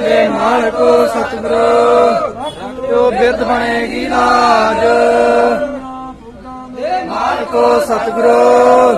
ਦੇ ਮਾਲਕੋ ਸਤਿਗੁਰੂ ਜੋ ਬਿਰਧ ਬਣੇਗੀ ਲਾਜ ਮਾਲਕੋ ਸਤਿਗੁਰੂ।